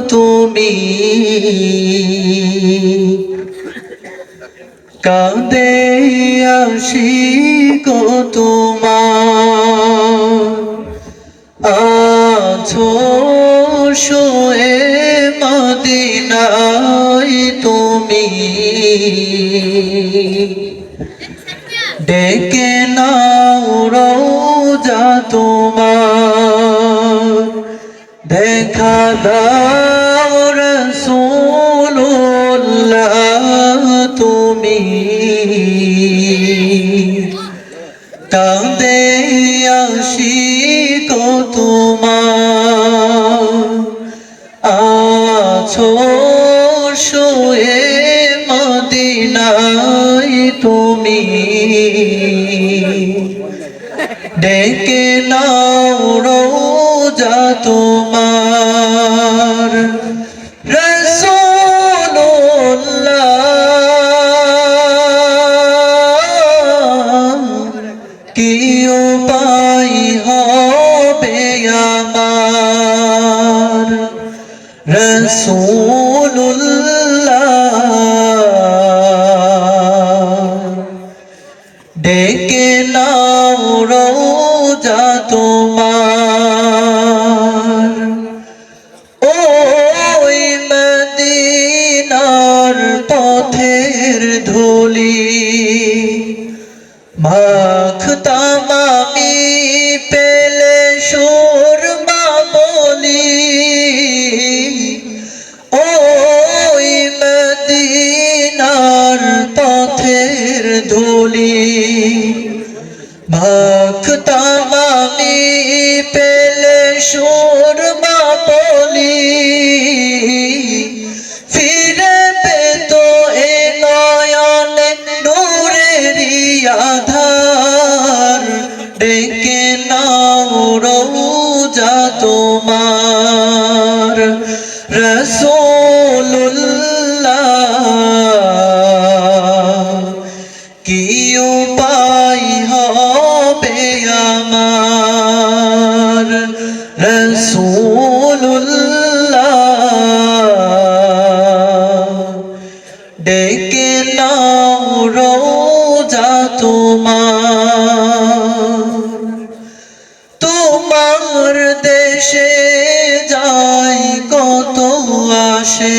তুমি। কাঁদে আসি গো তোমার। আছো শোয়ে মদিনায় তুমি। ডেকে নাও রোজা তোমার। দেখা দাও ডেকে নাও রোজা তোমার। কি উপায় হবে আমার? রসুল্লাহ তোমার। ওই মদিনার পথের ধুলি মাখতাম আমি পেলে সুর সুর বলি ফিরে পেত এ নয়নে নূরেরই আধার ডেকে তোমার দেশে যাই কত আসে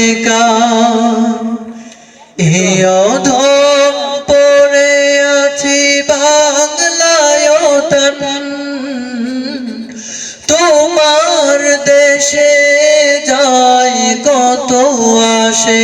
এ পড়ে আছি বাংলায় তোমার দেশে যাই কত আসে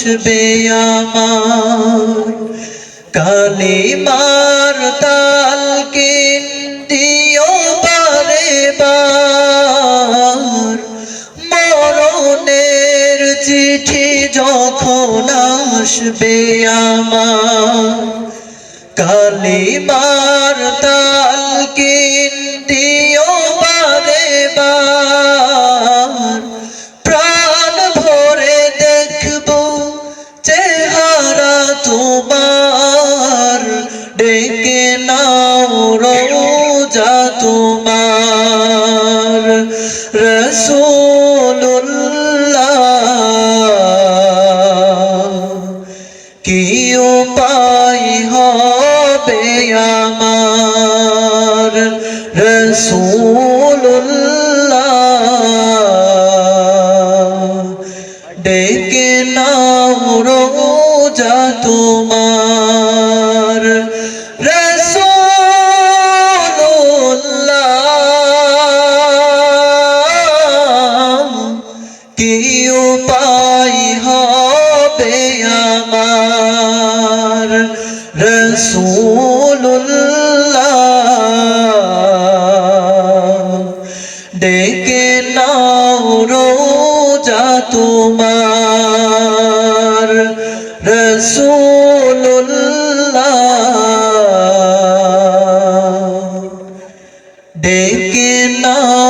আসবে আমার। কালিমার তাল কিন্দিও বারে বার। মরণের চিঠি যখন আসবে আমার। কালিমার তাল ডেকে নাও রোজা তোমার। রসুল্লাহ কি রসুল্লাহ ডেকে নাও রোজা তোমার রসুল্লাহ ডেকে নাও